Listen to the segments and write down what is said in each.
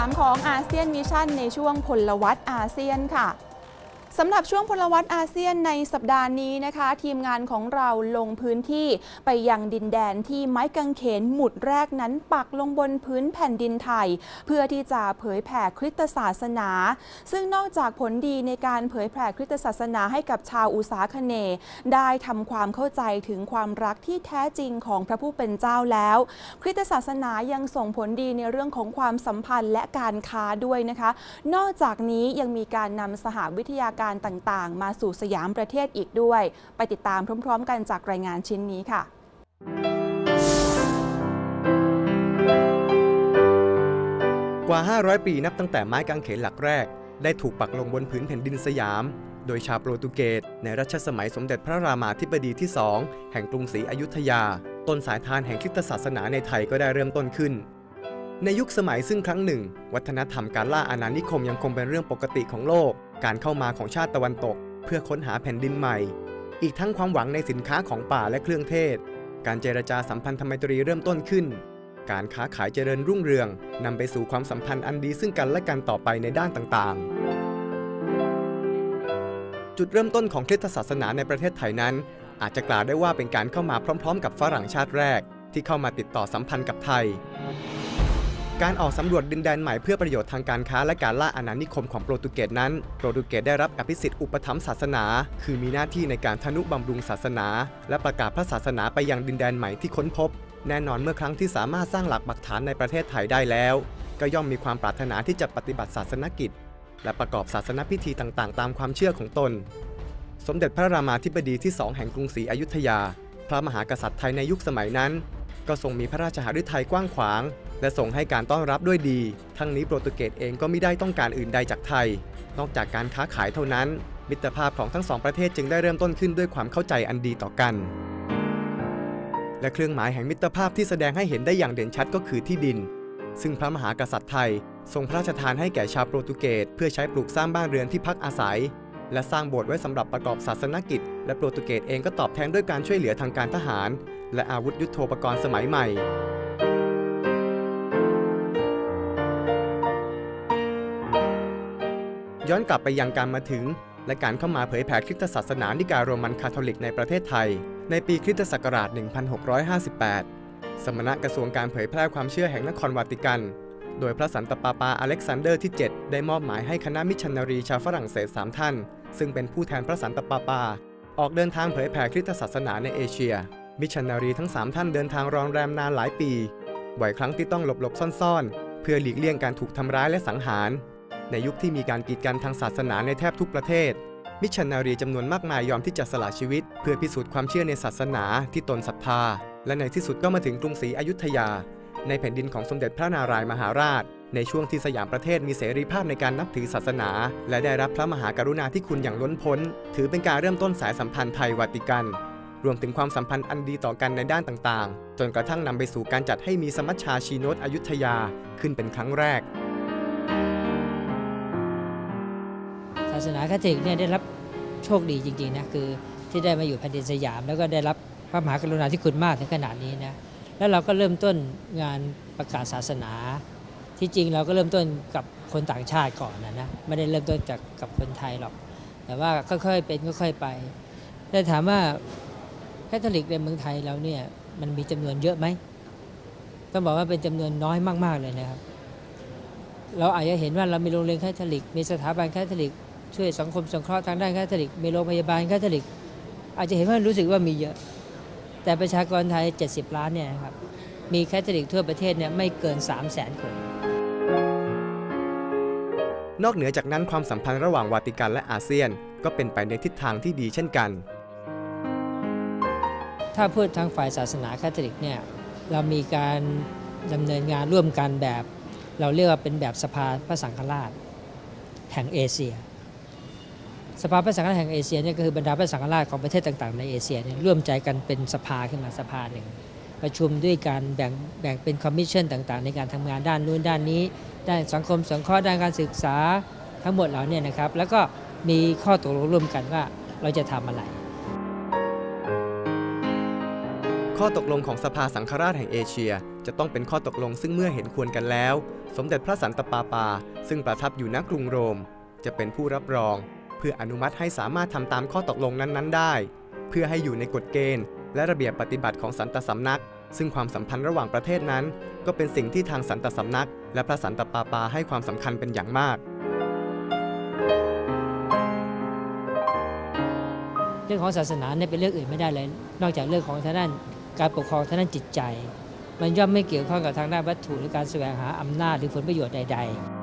3 ของอาเซียนมิชชั่นในช่วงพลวัตอาเซียนค่ะ สำหรับช่วงพลวัตอาเซียนในสัปดาห์นี้นะคะ ทีมงานของเราลงพื้นที่ไปยังดินแดนที่ไม้กางเขนหมุดแรกนั้นปักลงบนพื้นแผ่นดินไทย เพื่อที่จะเผยแผ่คริสตศาสนา ซึ่งนอกจากผลดีในการเผยแผ่คริสตศาสนาให้กับชาวอุษาคเนย์ได้ทำความเข้าใจถึงความรักที่แท้จริงของพระผู้เป็นเจ้าแล้ว คริสตศาสนายังส่งผลดีในเรื่องของความสัมพันธ์และการค้าด้วยนะคะ นอกจากนี้ยังมีการนำสหวิทยาการต่างๆ มาสู่สยามประเทศอีกด้วย ไปติดตามพร้อม ๆ กันจากรายงานชิ้นนี้ค่ะกว่า 500 ปีนับตั้งแต่ไม้กางเขนหลักแรก ได้ถูกปักลงบนผืนแผ่นดินสยาม โดยชาวโปรตุเกสในรัชสมัยสมเด็จพระรามาธิบดีที่สองแห่งกรุงศรีอยุธยา ต้นสายทานแห่งคริสตศาสนาในไทยก็ได้เริ่มต้นขึ้น ในยุคสมัยซึ่งครั้งหนึ่ง วัฒนธรรมการล่าอาณานิคมยังคงเป็นเรื่องปกติของโลก การเข้ามาของชาติตะวันตก เพื่อค้นหาแผ่นดินใหม่ อีกทั้งความหวังในสินค้าของป่าและเครื่องเทศ การเจรจาสัมพันธไมตรีเริ่มต้นขึ้น การค้าขายเจริญรุ่งเรืองนำไปสู่ความสัมพันธ์อันดีซึ่งกันและกันต่อไปในด้านต่างๆ จุดเริ่มต้นของคริสตศาสนาในประเทศไทยนั้น อาจจะกล่าวได้ว่าเป็นการเข้ามาพร้อม ๆ กับฝรั่งชาติแรก ที่เข้ามาติดต่อสัมพันธ์กับไทย การออกสำรวจดินแดนใหม่เพื่อประโยชน์ทางการค้าและการล่าอาณานิคมของโปรตุเกสนั้น โปรตุเกสได้รับอภิสิทธิ์อุปถัมภ์ศาสนา คือมีหน้าที่ในการทนุบำรุงศาสนา และประกาศพระศาสนาไปยังดินแดนใหม่ที่ค้นพบ แน่นอนเมื่อครั้งที่สามารถสร้างหลักปักฐานในประเทศไทยได้แล้ว ก็ย่อมมีความปรารถนาที่จะปฏิบัติศาสนกิจ และประกอบศาสนพิธีต่างๆ ตามความเชื่อของตน สมเด็จพระรามาธิบดีที่สองแห่งกรุงศรีอยุธยา พระมหากษัตริย์ไทยในยุคสมัยนั้น ก็ทรงมีพระราชหฤทัยกว้างขวาง และทรงให้การต้อนรับด้วยดี ทั้งนี้โปรตุเกสเองก็ไม่ได้ต้องการอื่นใดจากไทย นอกจากการค้าขายเท่านั้น มิตรภาพของทั้งสองประเทศจึงได้เริ่มต้นขึ้นด้วยความเข้าใจอันดีต่อกัน และเครื่องหมายแห่งมิตรภาพที่แสดงให้เห็นได้อย่างเด่นชัดก็คือที่ดิน ซึ่งพระมหากษัตริย์ไทย ทรงพระราชทานให้แก่ชาวโปรตุเกสเพื่อใช้ปลูกสร้างบ้านเรือนที่พักอาศัย และสร้างโบสถ์ไว้สำหรับประกอบศาสนกิจ และโปรตุเกสเองก็ตอบแทนด้วยการช่วยเหลือทางการทหาร และอาวุธยุโทโธปกรณ์สมัยใหม่ ย้อนกลับไปยังการมาถึง และการเข้ามาเผยแผ่คริสตศาสนานิกายโรมันคาทอลิกในประเทศไทย ในปีคริสตศักราช 1658 สมณะกระทรวงการเผยแพร่ความเชื่อแห่งนครวาติกัน โดยพระสันตะปาปาอเล็กซานเดอร์ที่ 7 ได้มอบหมายให้คณะมิชชันนารีชาวฝรั่งเศส 3 ท่าน ซึ่งเป็นผู้แทนพระสันตะปาปา ออกเดินทางเผยแผ่คริสตศาสนาในเอเชีย มิชชันนารีทั้ง 3 ท่านเดินทางรองแรมนานหลายปีบ่อยครั้งที่ต้องหลบหลบๆซ่อนๆ เพื่อหลีกเลี่ยงการถูกทำร้ายและสังหาร ในยุคที่มีการกีดกันทางศาสนาในแทบทุกประเทศ มิชชันนารีจำนวนมากมายยอมที่จะสละชีวิต เพื่อพิสูจน์ความเชื่อในศาสนาที่ตนศรัทธา และในที่สุดก็มาถึงกรุงศรีอยุธยา ในแผ่นดินของสมเด็จพระนารายมหาราช ในช่วงที่สยามประเทศมีเสรีภาพในการนับถือศาสนา และได้รับพระมหากรุณาธิคุณอย่างล้นพ้น ถือเป็นการเริ่มต้นสายสัมพันธ์ไทยวาติกันรวมถึงความสัมพันธ์อันดีต่อกันในด้านต่างๆ จนกระทั่งนำไปสู่การจัดให้มีสมัชชาชีโนตอยุธยาขึ้นเป็นครั้งแรก ศาสนาคาทอลิกเนี่ยได้รับโชคดีจริงๆนะคือที่ได้มาอยู่แผ่นดินสยาม แล้วก็ได้รับพระมหากรุณาธิคุณมากถึงขนาดนี้นะแล้วเราก็เริ่มต้นงานประกาศศาสนา ที่จริงเราก็เริ่มต้นกับคนต่างชาติก่อนนะนะไม่ได้เริ่มต้นจากกับคนไทยหรอก แต่ว่าค่อยๆเป็นค่อยๆไปแต่ถามว่าคาทอลิกในเมืองไทยเราเนี่ยมันมีจำนวนเยอะไหมต้องบอกว่าเป็นจำนวนน้อยมาก ๆเลยนะครับ เราอาจจะเห็นว่าเรามีโรงเรียนคาทอลิก มีสถาบันคาทอลิก ช่วยสังคมสงเคราะห์ทางด้านคาทอลิกมีโรงพยาบาลคาทอลิก อาจจะเห็นว่ารู้สึกว่ามีเยอะ แต่ประชากรไทย 70 ล้านเนี่ยนะครับมีคาทอลิกทั่วประเทศเนี่ยไม่เกิน 3 0 0 0 0 0 คน นอกเหนือจากนั้นความสัมพันธ์ระหว่างวาติกันและอาเซียน ก็เป็นไปในทิศทางที่ดีเช่นกัน ถ้าพูดทางฝ่ายศาสนาคาทอลิกเนี่ยเรามีการดำเนินงานร่วมกันแบบ เราเรียกว่าเป็นแบบสภาพระสังฆราช แห่งเอเชีย สภาพระสังฆราชแห่งเอเชียเนี่ยก็คือบรรดาพระสังฆราชของประเทศต่างๆในเอเชียเนี่ยร่วมใจกันเป็นสภาขึ้นมาสภาหนึ่งประชุมด้วยการแบ่งแบ่งเป็นคอมมิชชั่นต่างๆ ในการทำงานด้านนู้นด้านนี้ด้านสังคมสงเคราะห์ด้านการศึกษาทั้งหมดเหล่านี้นะครับ แล้วก็มีข้อตกลงร่วมกันว่าเราจะทำอะไรขข้อตกลงของสภาสังฆราชแห่งเอเชีย จะต้องเป็นข้อตกลงซึ่งเมื่อเห็นควรกันแล้ว สมเด็จพระสันตะปาปา ซึ่งประทับอยู่ณกรุงโรม จะเป็นผู้รับรอง เพื่ออนุมัติให้สามารถทำตามข้อตกลงนั้นๆ ได้ เพื่อให้อยู่ในกฎเกณฑ์ และระเบียบปฏิบัติของสันตสำนัก ซึ่งความสัมพันธ์ระหว่างประเทศนั้น ก็เป็นสิ่งที่ทางสันตสำนัก และพระสันตปาปาให้ความสำคัญเป็นอย่างมาก เรื่องของศาสนาเนี่ยเป็นเรื่องอื่นไม่ได้เลย นอกจากเรื่องของทางด้านการปกครองทางด้านจิตใจ มันย่อมไม่เกี่ยวข้องกับทางด้านวัตถุหรือการแสวงหาอำนาจหรือผลประโยชน์ใด ๆ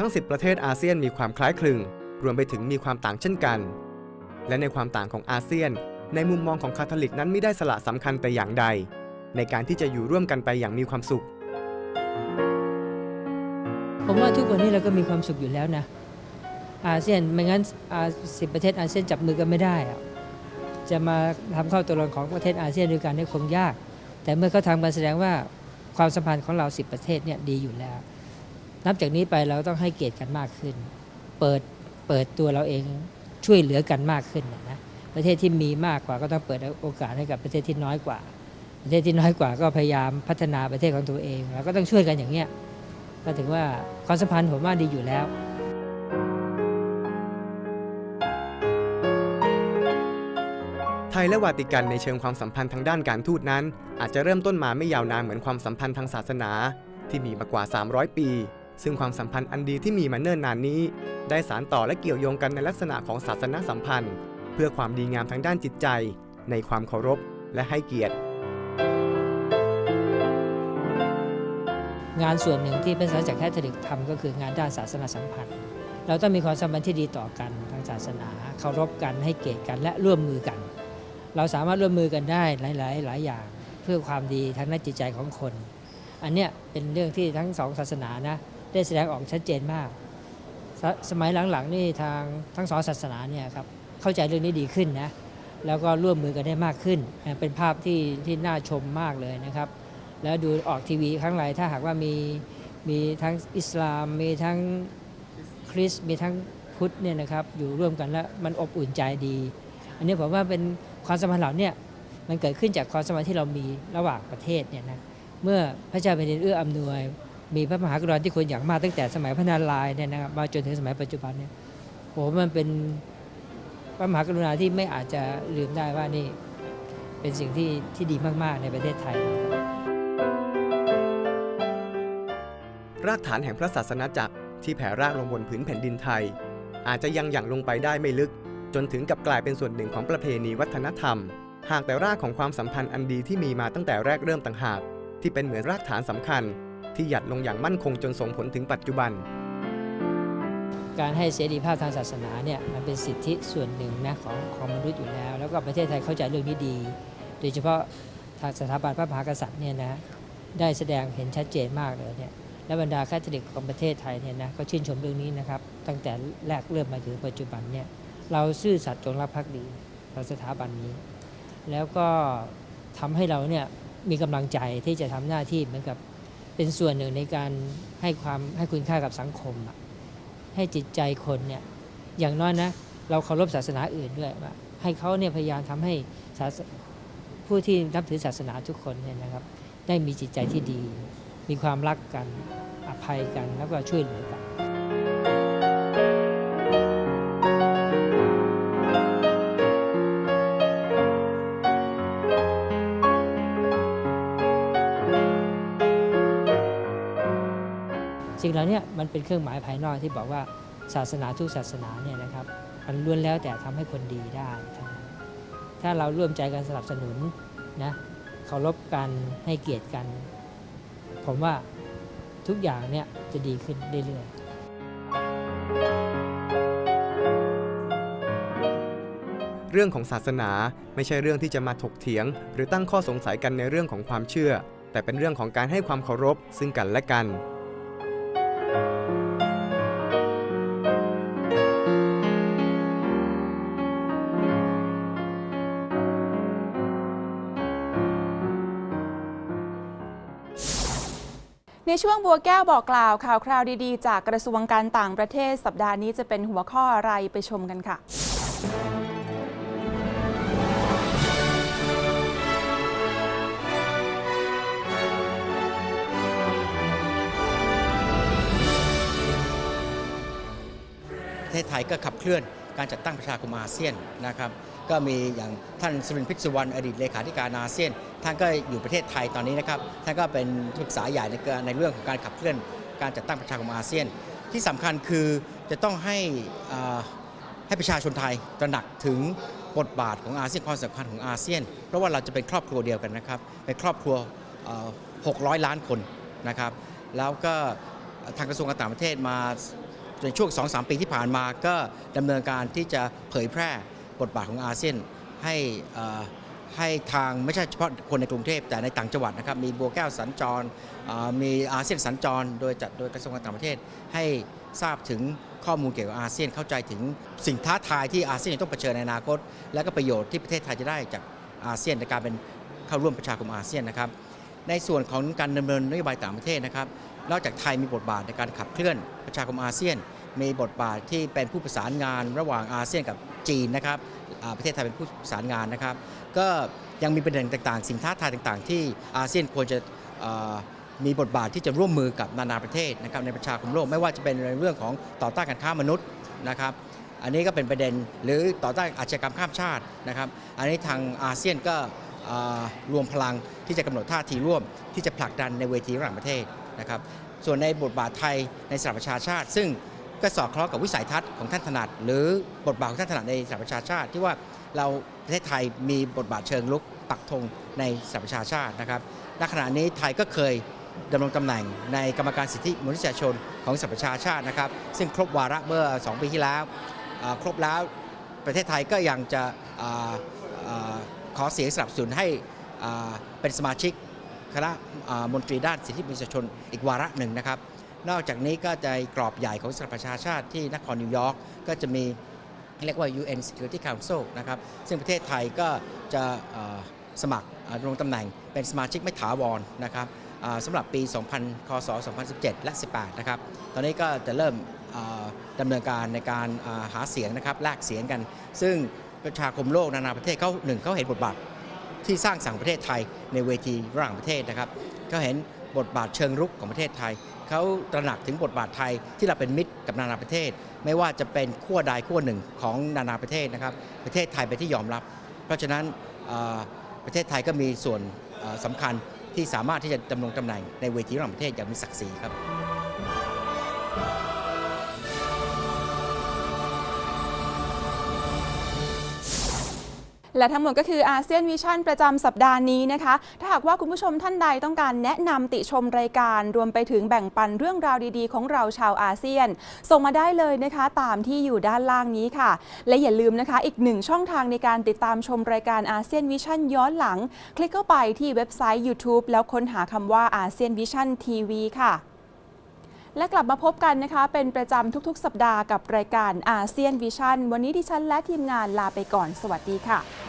ทั้ง 10 ประเทศอาเซียนมีความคล้ายคลึง รวมไปถึงมีความต่างเช่นกัน และในความต่างของอาเซียน ในมุมมองของคาทอลิกนั้นไม่ได้สละสำคัญแต่อย่างใด ในการที่จะอยู่ร่วมกันไปอย่างมีความสุข ผมว่าทุกวันนี้เราก็มีความสุขอยู่แล้วนะ อาเซียนไม่งั้นอาสิบประเทศอาเซียนจับมือกันไม่ได้อะจะมาทำเข้าตัวรองของประเทศอาเซียนด้วยกันนี่คงยาก แต่เมื่อเขาทำกันแสดงว่าความสัมพันธ์ของเราสิบประเทศเนี่ยดีอยู่แล้ว นับจากนี้ไปเราต้องให้เกียรติกันมากขึ้น เปิดเปิดตัวเราเองช่วยเหลือกันมากขึ้นนะประเทศที่มีมากกว่าก็ต้องเปิดโอกาสให้กับประเทศที่น้อยกว่า ประเทศที่น้อยกว่าก็พยายามพัฒนาประเทศของตัวเองเราก็ต้องช่วยกันอย่างเนี้ยก็ถือว่าความสัมพันธ์ผมว่าดีอยู่แล้วไทยและวาติกันในเชิงความสัมพันธ์ทางด้านการทูตนั้น อาจจะเริ่มต้นมาไม่ยาวนานเหมือนความสัมพันธ์ทางศาสนา ที่มีมากว่า 300 ปี ซึ่งความสัมพันธ์อันดีที่มีมาเนิ่นนานนี้ ได้สารต่อและเกี่ยวโยงกันในลักษณะของศาสนาสัมพันธ์ เพื่อความดีงามทางด้านจิตใจ ในความเคารพและให้เกียรติ งานส่วนหนึ่งที่เป็นสาจากแคทอลิกทำก็คืองานด้านศาสนาสัมพันธ์ เราต้องมีความสัมพันธ์ที่ดีต่อกันทางศาสนาเคารพกันให้เกียรติกันและร่วมมือกัน เราสามารถร่วมมือกันได้หลาย ๆ หลายอย่าง เพื่อความดีทางด้านจิตใจของคน อันเนี้ยเป็นเรื่องที่ทั้งสองศาสนานะ ได้แสดงออกชัดเจนมาก สสมัยหลังๆนี่ทางทั้งสองศาสนาเนี่ยครับเข้าใจเรื่องนี้ดีขึ้นนะแล้วก็ร่วมมือกันได้มากขึ้น เป็นภาพที่ที่น่าชมมากเลยนะครับ แล้วดูออกทีวีครั้งไรถ้าหากว่ามีมีทั้งอิสลาม มีทั้งคริสต์มีทั้งพุทธเนี่ยนะครับอยู่ร่วมกันแล้วมันอบอุ่นใจดี อันนี้ผมว่าเป็นความสัมพันธ์เหล่านี้มันเกิดขึ้นจากความสัมพันธ์ที่เรามีระหว่างประเทศเนี่ยนะเมื่อพระเจ้าแผ่นดินเอื้ออำนวย มีพระมหากรุณาธิคุณอย่างมากตั้งแต่สมัยพระนารายณ์เนี่ยนะครับมาจนถึงสมัยปัจจุบันเนี่ยโหมันเป็นพระมหากรุณาที่ไม่อาจจะลืมได้ว่านี่เป็นสิ่งที่ที่ดีมาก ๆ ในประเทศไทย รากฐานแห่งพระศาสนาจักรที่แผ่รากลงบนผืนแผ่นดินไทย อาจจะยังหยั่งลงไปได้ไม่ลึก จนถึงกับกลายเป็นส่วนหนึ่งของประเพณีวัฒนธรรม หากแต่รากของความสัมพันธ์อันดีที่มีมาตั้งแต่แรกเริ่มต่างหาก ที่เป็นเหมือนรากฐานสำคัญ ที่หยัดลงอย่างมั่นคงจนส่งผลถึงปัจจุบัน การให้เสรีภาพทางศาสนาเนี่ยมันเป็นสิทธิส่วนหนึ่งนะของของมนุษย์อยู่แล้ว แล้วก็ประเทศไทยเข้าใจเรื่องนี้ดี โดยเฉพาะทางสถาบันพระมหากษัตริย์เนี่ยนะได้แสดงเห็นชัดเจนมากเลยเนี่ยและบรรดาแคทอลิกของประเทศไทยเนี่ยนะก็ชื่นชมเรื่องนี้นะครับ ตั้งแต่แรกเริ่มมาถึงปัจจุบันเนี่ยเราซื่อสัตย์จงรักภักดีต่อสถาบันนี้ แล้วก็ทำให้เราเนี่ยมีกำลังใจที่จะทำหน้าที่เหมือนกับ เป็นส่วนหนึ่งในการให้ความให้คุณค่ากับสังคม ให้จิตใจคนเนี่ยอย่างน้อยนะเราเคารพศาสนาอื่นด้วยว่าให้เขาเนี่ยพยายามทำให้ผู้ที่นับถือศาสนาทุกคนเนี่ยนะครับ ได้มีจิตใจที่ดี มีความรักกันอภัยกันแล้วก็ช่วยเหลือกัน สิ่งเหล่านี้มันเป็นเครื่องหมายภายนอกที่บอกว่าศาสนาทุกศาสนาเนี่ยนะครับมันล้วนแล้วแต่ทำให้คนดีได้ทั้งนั้นถ้าเราร่วมใจกันสนับสนุนนะเคารพกันให้เกียรติกัน ผมว่าทุกอย่างเนี่ยจะดีขึ้นเรื่อยๆเรื่องของศาสนาไม่ใช่เรื่องที่จะมาถกเถียง หรือตั้งข้อสงสัยกันในเรื่องของความเชื่อ แต่เป็นเรื่องของการให้ความเคารพซึ่งกันและกัน ในช่วงบัวแก้วบอกกล่าวข่าวคราวดีๆ จากกระทรวงการต่างประเทศสัปดาห์นี้จะเป็นหัวข้ออะไรไปชมกันค่ะปรไทยก็ขับเคลื่อน การจัดตั้งประชาคมอาเซียนนะครับก็มีอย่างท่านสุรินทร์พิษวรรณอดีตเลขาธิการอาเซียน ท่านก็อยู่ประเทศไทยตอนนี้นะครับท่านก็เป็นที่ปรึกษาใหญ่ในในเรื่องของการขับเคลื่อนการจัดตั้งประชาคมอาเซียน ที่สำคัญคือจะต้องให้ให้ประชาชนไทยตระหนักถึงบทบาทของอาเซียนความสำคัญของอาเซียน เพราะว่าเราจะเป็นครอบครัวเดียวกันนะครับเป็นครอบครัวเอ่อ600 ล้านคนนะครับ แล้วก็ทางกระทรวงการต่างประเทศมา ในช่วง 2-3 ปีที่ผ่านมาก็ดำเนินการที่จะเผยแพร่บทบาทของอาเซียนให้ให้ทางไม่ใช่เฉพาะคนในกรุงเทพแต่ในต่างจังหวัดนะครับ มีบัวแก้วสัญจรมีอาเซียนสัญจร โดยจัดโดยกระทรวงการต่างประเทศ ให้ทราบถึงข้อมูลเกี่ยวกับอาเซียนเข้าใจถึงสิ่งท้าทายที่อาเซียนจะต้องเผชิญในอนาคต และก็ประโยชน์ที่ประเทศไทยจะได้จากอาเซียนในการเป็นเข้าร่วมประชาคมอาเซียนนะครับ ในส่วนของการดำเนินนโยบายต่างประเทศนะครับ นอกจากไทยมีบทบาทในการขับเคลื่อนประชาคมอาเซียน มีบทบาทที่เป็นผู้ประสานงานระหว่างอาเซียนกับจีนนะครับประเทศไทยเป็นผู้ประสานงานนะครับ ก็ยังมีประเด็นต่างๆ สิ่งท้าทายต่างๆ ที่อาเซียนควรจะมีบทบาทที่จะร่วมมือกับนานาประเทศนะครับในประชาคมโลกไม่ว่าจะเป็นในเรื่องของต่อต้านการค้ามนุษย์นะครับ อันนี้ก็เป็นประเด็นหรือต่อต้านอาชญากรรมข้ามชาตินะครับ อันนี้ทางอาเซียนก็รวมพลังที่จะกำหนดท่าทีร่วมที่จะผลักดันในเวทีระหว่างประเทศ นะครับส่วนในบทบาทไทยในสหประชาชาติ ซึ่งก็สอดคล้องกับวิสัยทัศน์ของท่านถนัด หรือบทบาทของท่านถนัดในสหประชาชาติ ที่ว่าเราประเทศไทยมีบทบาทเชิงลุกปักธงในสหประชาชาตินะครับณขณะนี้ไทยก็เคยดำรงตำแหน่งในกรรมการสิทธิมนุษยชนของสหประชาชาตินะครับ ซึ่งครบวาระเมื่อ 2 ปีที่แล้ว ครบแล้วประเทศไทยก็ยังจะออขอเสียงสนับสนุนให้เป็นสมาชิก คณะมนตรีด้านสิทธิมนุษยชนอีกวาระหนึ่งนะครับ นอกจากนี้ก็จะกรอบใหญ่ของสหประชาชาติที่นครนิวยอร์กก็จะมีเรียกว่า UN Security Council นะครับ ซึ่งประเทศไทยก็จะสมัครอ่าดำรงตำแหน่งเป็นสมาชิกไม่ถาวรนะครับสำหรับปี 2000 คศ 2017 และ 18 นะครับ ตอนนี้ก็จะเริ่มดำเนินการในการหาเสียงนะครับ แลกเสียงกัน ซึ่งประชาคมโลกนานาประเทศเขาหนึ่งเขาเห็นบทบาท ที่สร้างสรรค์ประเทศไทยในเวทีระหว่างประเทศนะครับเขาเห็นบทบาทเชิงรุกของประเทศไทย เขาตระหนักถึงบทบาทไทยที่เราเป็นมิตรกับนานาประเทศ ไม่ว่าจะเป็นขั้วใดขั้วหนึ่งของนานาประเทศนะครับ ประเทศไทยเป็นที่ยอมรับ เพราะฉะนั้นประเทศไทยก็มีส่วนอ่าสำคัญที่สามารถที่จะดำรงตำแหน่งในเวทีระหว่างประเทศอย่างมีศักดิ์ศรีครับ และทั้งหมดก็คืออาเซียนวิชั่นประจำสัปดาห์นี้นะคะ ถ้าหากว่าคุณผู้ชมท่านใดต้องการแนะนำติชมรายการ รวมไปถึงแบ่งปันเรื่องราวดีๆ ของเราชาวอาเซียน ส่งมาได้เลยนะคะ ตามที่อยู่ด้านล่างนี้ค่ะ และอย่าลืมนะคะ อีกหนึ่งช่องทางในการติดตามชมรายการอาเซียนวิชั่นย้อนหลัง คลิกเข้าไปที่เว็บไซต์ YouTube แล้วค้นหาคำว่าอาเซียนวิชั่นทีวีค่ะและกลับมาพบกันนะคะ เป็นประจำทุกๆ สัปดาห์กับรายการอาเซียนวิชั่น วันนี้ดิฉันและทีมงานลาไปก่อน สวัสดีค่ะ